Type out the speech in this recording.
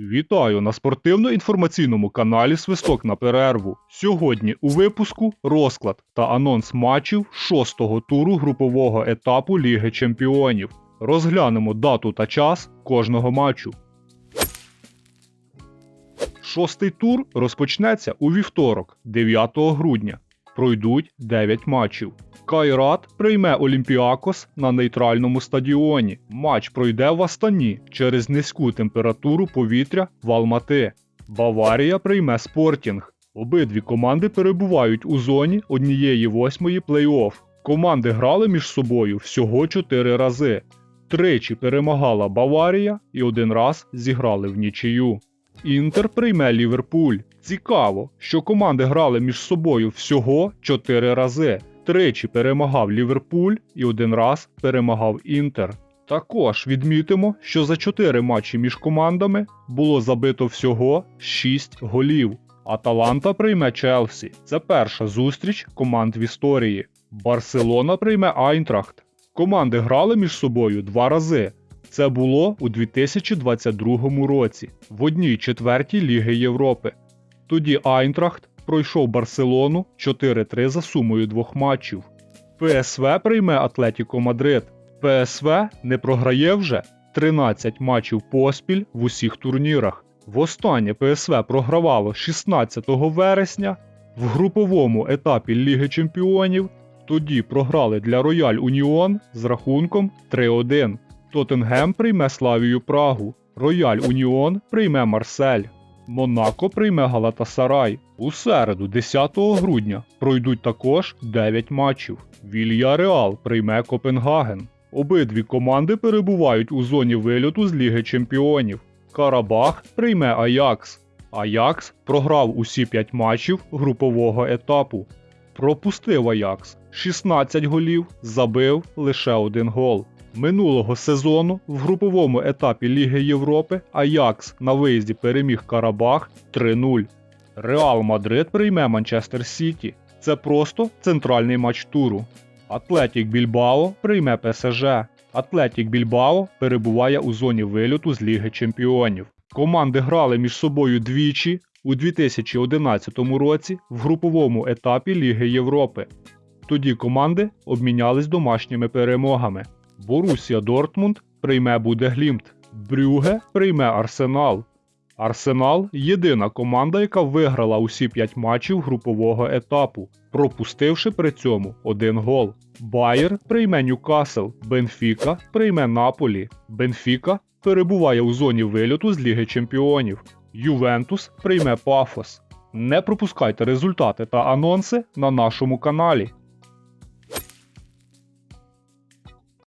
Вітаю на спортивно-інформаційному каналі Свисток на перерву. Сьогодні у випуску розклад та анонс матчів шостого туру групового етапу Ліги Чемпіонів. Розглянемо дату та час кожного матчу. Шостий тур розпочнеться у вівторок, 9 грудня. Пройдуть 9 матчів. Кайрат прийме Олімпіакос на нейтральному стадіоні. Матч пройде в Астані через низьку температуру повітря в Алмати. Баварія прийме Спортінг. Обидві команди перебувають у зоні однієї восьмої плей-офф. Команди грали між собою всього 4 рази. Тричі перемагала Баварія і один раз зіграли в нічию. Інтер прийме Ліверпуль. Цікаво, що команди грали між собою всього 4 рази. Тричі перемагав Ліверпуль і один раз перемагав Інтер. Також відмітимо, що за 4 матчі між командами було забито всього 6 голів. Аталанта прийме Челсі. Це перша зустріч команд в історії. Барселона прийме Айнтрахт. Команди грали між собою два рази. Це було у 2022 році в одній четвертій Ліги Європи. Тоді Айнтрахт пройшов Барселону 4-3 за сумою двох матчів. ПСВ прийме Атлетіко Мадрид. ПСВ не програє вже 13 матчів поспіль в усіх турнірах. Востаннє ПСВ програвало 16 вересня в груповому етапі Ліги Чемпіонів. Тоді програли для Рояль Уніон з рахунком 3-1. Тоттенгем прийме Славію Прагу. Рояль Уніон прийме Марсель. Монако прийме Галатасарай. У середу, 10 грудня, пройдуть також 9 матчів. Вільяреал прийме Копенгаген. Обидві команди перебувають у зоні вильоту з Ліги Чемпіонів. Карабах прийме Аякс. Аякс програв усі 5 матчів групового етапу. Пропустив Аякс 16 голів, забив лише один гол. Минулого сезону в груповому етапі Ліги Європи Аякс на виїзді переміг Карабах 3-0. Реал Мадрид прийме Манчестер Сіті. Це просто центральний матч туру. Атлетік Більбао прийме ПСЖ. Атлетік Більбао перебуває у зоні вильоту з Ліги Чемпіонів. Команди грали між собою двічі у 2011 році в груповому етапі Ліги Європи. Тоді команди обмінялись домашніми перемогами. Борусія Дортмунд прийме Будеглімт. Брюге прийме Арсенал. Арсенал єдина команда, яка виграла усі 5 матчів групового етапу, пропустивши при цьому один гол. Байер прийме Ньюкасл, Бенфіка прийме Наполі. Бенфіка перебуває у зоні вильоту з Ліги Чемпіонів. Ювентус прийме Пафос. Не пропускайте результати та анонси на нашому каналі.